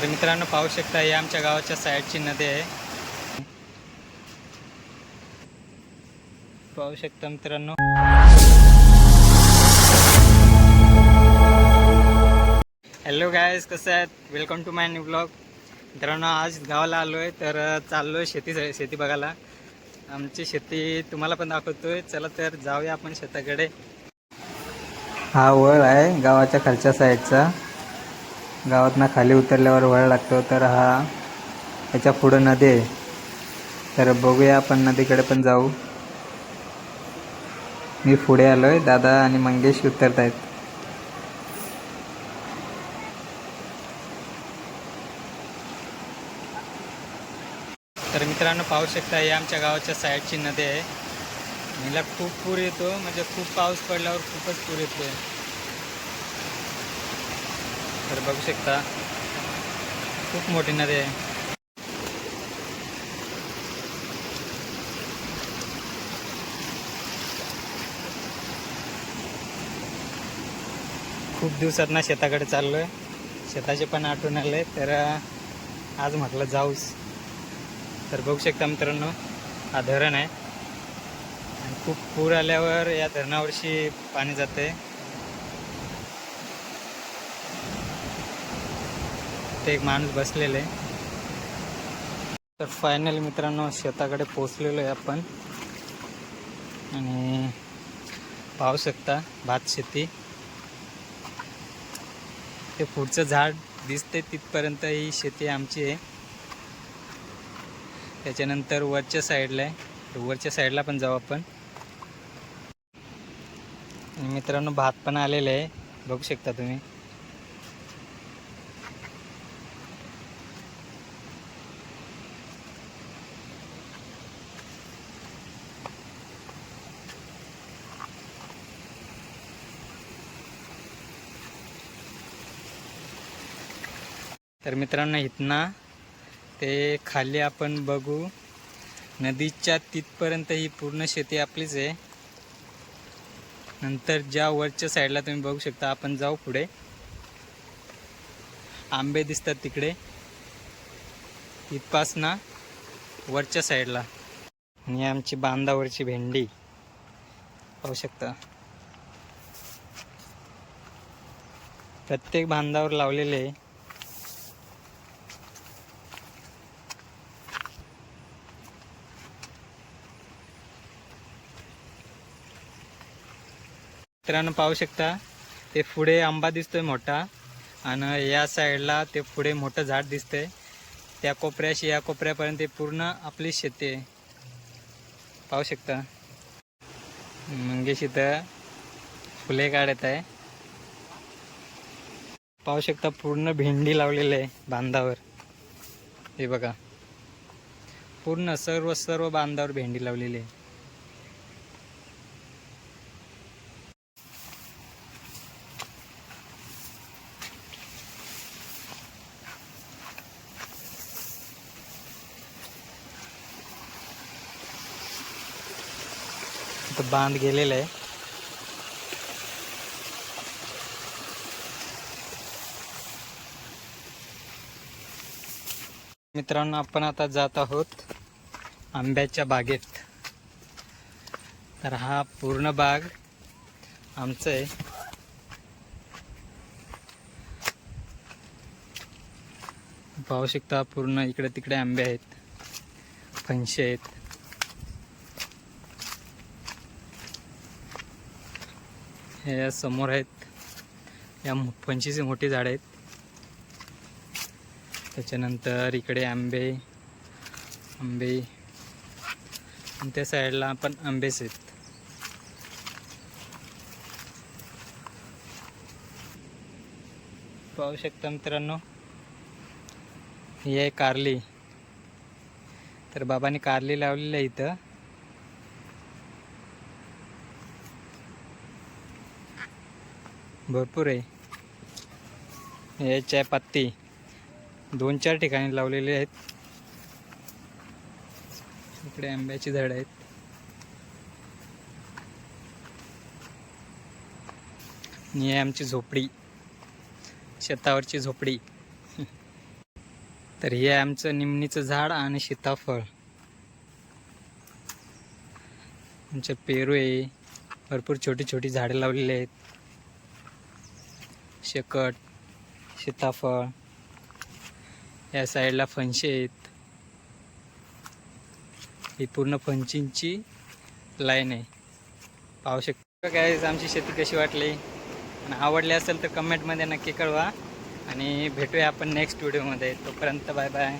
तर मित्रांनो पाहू शकता ही आमच्या गावाच्या साईडची नदी आहे. पाहू शकता मित्रांनो. हॅलो गायज कसं आहेत? Welcome to my new blog मित्रांनो आज गावाला आलो आहे तर चाललो आहे शेती शेती बघायला. आमची शेती तुम्हाला पण दाखवतोय. चला तर जाऊया आपण शेताकडे. हा वळ आहे गावाच्या खालच्या साईडचा गावातनं खाली उतरल्यावर वळ लागतो तर हा याच्या पुढं नदी आहे. तर बघूया आपण नदीकडे पण जाऊ. मी पुढे आलो आहे दादा आणि मंगेश उतरत आहेत तर मित्रांनो पाहू शकता ही आमच्या गावाच्या साईडची नदी आहे. हिला खूप पूर येतो म्हणजे खूप पाऊस पडल्यावर खूपच पूर येतो तर बघू शकता खूप मोठी नदी आहे. खूप दिवसात ना शेताकडे चाललो आहे शेताचे पण आठवण आले तर आज म्हटलं जाऊच तर बघू शकता मित्रांनो हा धरण आहे. आणि खूप पूर आल्यावर या धरणावरशी पाणी जाते ते एक माणूस बसलेले आहे. तर फायनली मित्रांनो शेताकडे पोचलेलो आहे आपण. आणि पाहू शकता भात शेती. ते पुढचं झाड दिसते तिथपर्यंत ही शेती आमची आहे. त्याच्यानंतर वरच्या साईडला आहे. वरच्या साईडला पण जाऊ आपण. मित्रांनो भात पण आलेलं आहे. बघू शकता तुम्ही. तर मित्रांनो इथनं ते खाली आपण बघू. नदीच्या तिथपर्यंत ही पूर्ण शेती आपलीच आहे. नंतर ज्या वरच्या साईडला तुम्ही बघू शकता आपण जाऊ पुढे. आंबे दिसतात तिकडे. इथपासनं वरच्या साईडला. आणि आमची बांधावरची भेंडी. पाहू शकता. प्रत्येक बांधावर लावलेले आहे मित्रांनो पाहू शकता ते पुढे आंबा दिसतोय मोठा आणि या साईडला ते पुढे मोठं झाड दिसतंय. त्या कोपऱ्याशी या कोपऱ्यापर्यंत ते पूर्ण आपली शेती आहे. पाहू शकता. मंगेश इथं फुले काढत आहे. पाहू शकता पूर्ण भेंडी लावलेली आहे बांधावर. हे बघा. पूर्ण सर्व सर्व बांधावर भेंडी लावलेली आहे. इथं बांध गेलेला आहे. मित्रांनो आपण आता जात आहोत आंब्याच्या बागेत. तर हा पूर्ण बाग आमचं आहे. पाहू शकता पूर्ण इकडे तिकडे आंबे आहेत फणशे आहेत. हे या समोर आहेत. या पंचवीस मोठी झाडं आहेत. त्याच्यानंतर इकडे आंबे आंबे. आणि त्या साईडला पण आंबेच आहेत. पाहू शकता मित्रांनो ही आहे कारली. तर बाबांनी कारली लावलेली आहे इथं. भरपूर आहे. हे चाय पत्ती. दोन चार ठिकाणी लावलेले आहेत. इकडे आंब्याची झाडं आहेत. आणि आमची झोपडी. शेतावरची झोपडी. तर हे आमचं निमणीचं झाड आणि सीताफळ. आमचं पेरू आहे. भरपूर छोटी छोटी झाडे लावलेली आहेत. शेकट सीताफळ या साईडला फणशे आहेत. ही पूर्ण फणशींची लाईन आहे. पाहू शकता काय आमची शेती कशी वाटली? आणि आवडली असेल तर कमेंटमध्ये नक्की कळवा. आणि भेटूया आपण नेक्स्ट व्हिडिओमध्ये तोपर्यंत बाय बाय